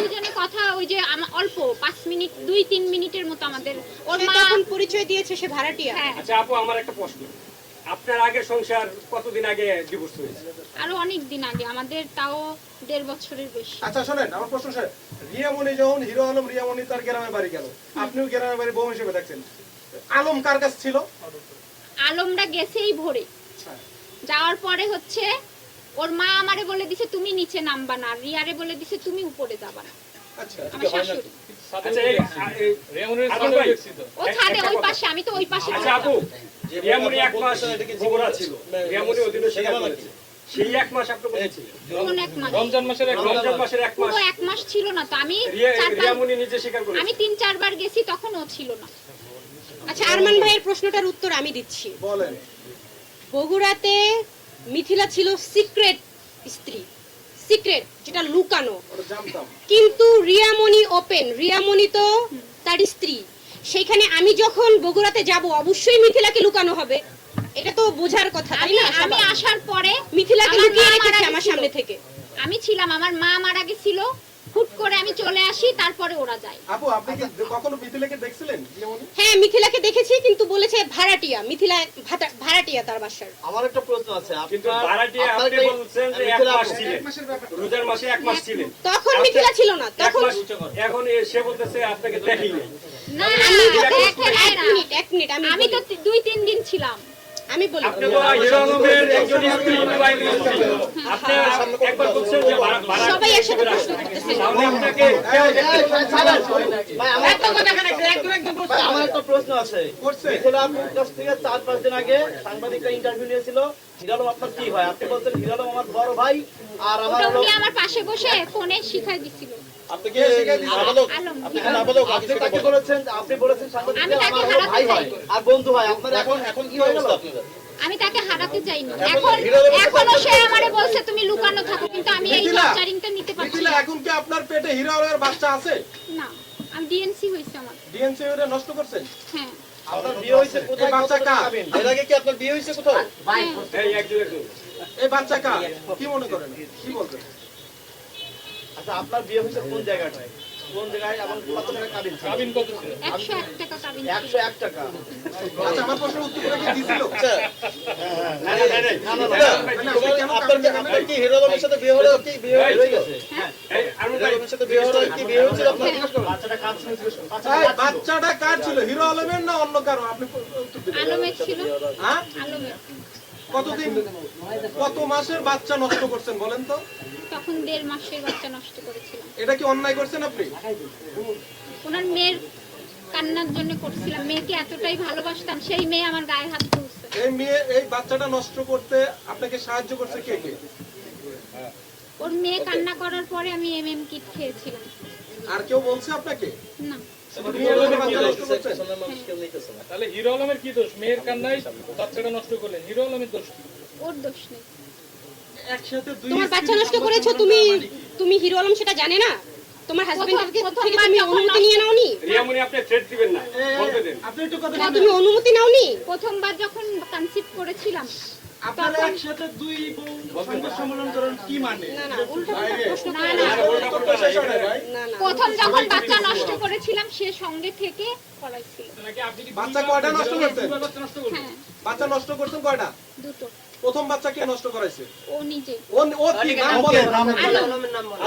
দুজনে কথা ওই যে অল্প পাঁচ মিনিট দুই তিন মিনিটের মতো আমাদের। ওর মা পরিচয় দিয়েছে সে ভাড়াটিয়া। হ্যাঁ। আচ্ছা আপু আমার একটা প্রশ্ন। আপনার আগের সংসার কতদিন আগে ডিভোর্স হয়েছে? আরও অনেক দিন আগে আমাদের তাও দেড় বছরের বেশি। আচ্ছা শোনেন আমার প্রশ্ন স্যার রিয়ামণি যখন হিরো আলম রিয়ামণি তার গ্রামের বাড়ি গেল। আপনিও গ্রামের বাড়ি বউ হিসেবে দেখছেন। আলম কার কাছে ছিল? আলমরা গেছেই ভোরে। যাওয়ার পরে হচ্ছে ওর মা আমারে বলে দিছে তুমি নিচে নামবা না। রিয়ারে বলে দিছে তুমি উপরে যাবা না। আচ্ছা আমার শাশুড়ি। ও ছাদে ওই পাশে আমি তো ওই পাশে আচ্ছা এক মাস ছিল। রিয়ামণি অধীনে স্বীকার করেছে সেই এক মাস আপনি কোন এক মাস? রমজান মাসের এক রমজান মাসের এক মাস। এক মাস ছিল না তো। আমি নিজে স্বীকার করেছে। তিন চারবার গেছি তখন ও ছিল না। আচ্ছা আরমান ভাইয়ের প্রশ্নটার উত্তর আমি দিচ্ছি। বলেন। বগুড়াতে মিথিলা ছিল সিক্রেট স্ত্রী। সিক্রেট যেটা লুকানো। কিন্তু রিয়ামণি ওপেন রিয়ামণি তো তার স্ত্রী। সেখানে আমি যখন বগুড়াতে যাব অবশ্যই মিথিলাকে লুকানো হবে। এটা তো বোঝার কথা তাই আমি না? আমি আসার পরে মিথিলাকে আমার লুকিয়ে রেখেছি আমার সামনে থেকে। আমি ছিলাম আমার মা মারা গেছিল। হুট করে আমি চলে আসি তারপরে ওরা যায়। আপু আপনি কি কখনো মিথিলাকে দেখছিলেন হ্যাঁ মিথিলাকে দেখেছি কিন্তু বলেছে ভাড়াটিয়া মিথিলা ভাড়াটিয়া তার বাসার। আমার একটা প্রশ্ন আছে কিন্তু ভাড়াটিয়া আপনি বলছেন যে এক মাস ছিলেন। রোজার মাসে এক মাস ছিলেন। তখন মিথিলা ছিল না তখন এখন সে বলতেছে আপনাকে দেখি নাই না আমি এক মিনিট এক মিনিট আমি আমি তো দুই তিন দিন ছিলাম। আমি বলি সবাই একসাথে প্রশ্ন করতেছে। আপনাকে ভাই, আমার একটা ভাই, আমার একটা প্রশ্ন আছে। মিথিলা আপুর কাছ থেকে চার পাঁচ দিন আগে সাংবাদিকরা ইন্টারভিউ নিয়েছিল। হিরালম আপনার কি হয়? আপনি বলছেন হিরালম আমার বড় ভাই আর আমার উনি আমার পাশে বসে ফোনে শিখাই দিছিল। আপনি কি আলম আপনি তাকে বলেছেন আপনি বলেছেন আমি সাংবাদিকরা তাকে আমার হারাতে ভাই হয় চাইনি। আর বন্ধু হয়। আপনার এখন এখন কি হয়ে গেল? আমি তাকে হারাতে চাইনি। এখন এখনও সে আমারে বলছে তুমি লুকানো থাকো কিন্তু আমি এই নিতে পারছি না। এখন কি আপনার পেটে হিরো বাচ্চা আছে? আমি ডিএনসি হইছে আমার। ডিএনসি ওটা নষ্ট করছেন হ্যাঁ। আপনার বিয়ে হইছে কোথায়? বাচ্চা কা এর আগে কি আপনার বিয়ে হইছে কোথাও? ভাই এই একজন এই বাচ্চা কা কি মনে করেন? কি বলবেন? আচ্ছা আপনার বিয়ে হইছে কোন জায়গাটায়? কোন জায়গায় এবং কত টাকা কাবিন কাবিন কত ছিল? একশো এক টাকা কাবিন ছিল। একশো এক টাকা। আচ্ছা আমার প্রশ্নের উত্তর কি দিছিল না, না, না, না, না, না, না। আপনি কেন কাবিন জানাবেন? আপনার কি হিরোলমের সাথে বিয়ে হলো? কি বিয়ে হয়ে গেছে? এই আলম ভাই। সাথে বিয়ে হলো? কি বিয়ে হয়েছিল? আপনার বাচ্চাটা কাজ ছিল বাচ্চাটা কার ছিল? হিরো আলমের না অন্য কারও? আপনি উত্তর দিবেন। আলমের ছিল। হ্যাঁ? আলমের। কতদিন? কত মাসের বাচ্চা নষ্ট করছেন বলেন তো? তখন দেড় মাসের বাচ্চা নষ্ট করেছিলাম। এটা কি অন্যায় করছেন আপনি? ওনার মেয়ের কান্নার জন্য করছিলাম। মেয়েকে এতটাই ভালোবাসতাম সেই মেয়ে আমার গায়ে হাত তুলছে। এই মেয়ে এই বাচ্চাটা নষ্ট করতে আপনাকে সাহায্য করছে কে কে? ওর মেয়ে কান্না করার পরে আমি এম এম কিট খেয়েছিলাম। আর কেউ বলছে আপনাকে? না। তাহলে হিরো আলমের কি দোষ? মেয়ের কান্নাই বাচ্চাটা নষ্ট করলেন। হিরো আলমের দোষ কি? ওর দোষ নেই। তোমার বাচ্চা নষ্ট করেছ তুমি তুমি হিরো আলম সেটা জানে না? তোমার হাজবেন্ড থেকে প্রথমবার তুমি যখন অনুমতি নিয়ে নাওনি? রিয়ামণি আপনি থ্রেট দিবেন না। বলতে দেন। আপনি একটু কথা না, তুমি অনুমতি নাওনি? প্রথমবার যখন কনসিভ করেছিলাম আপনারা একসাথে দুই বউ সংবাদ সম্মেলন করেন কি মানে? না না উল্টো প্রশ্ন না না প্রথম যখন বাচ্চা নষ্ট করেছিলাম সে সঙ্গে থেকে করাইছিল নাকি আপনি কি বাচ্চা কয়টা নষ্ট বাচ্চা নষ্ট হ্যাঁ বাচ্চা নষ্ট করছেন কয়টা? দুটো। প্রথম বাচ্চা কে নষ্ট করাইছে? ও নিজে। ও ও কি? নাম আলম। হ্যাঁ?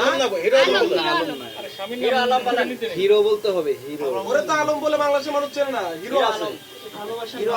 আলম হিরো আলম আরে স্বামীর নাম হিরো বলতে হবে হিরো। ওরে তো আলম বলে বাংলাদেশের মানুষ চেনে না হিরো আছে। হিরো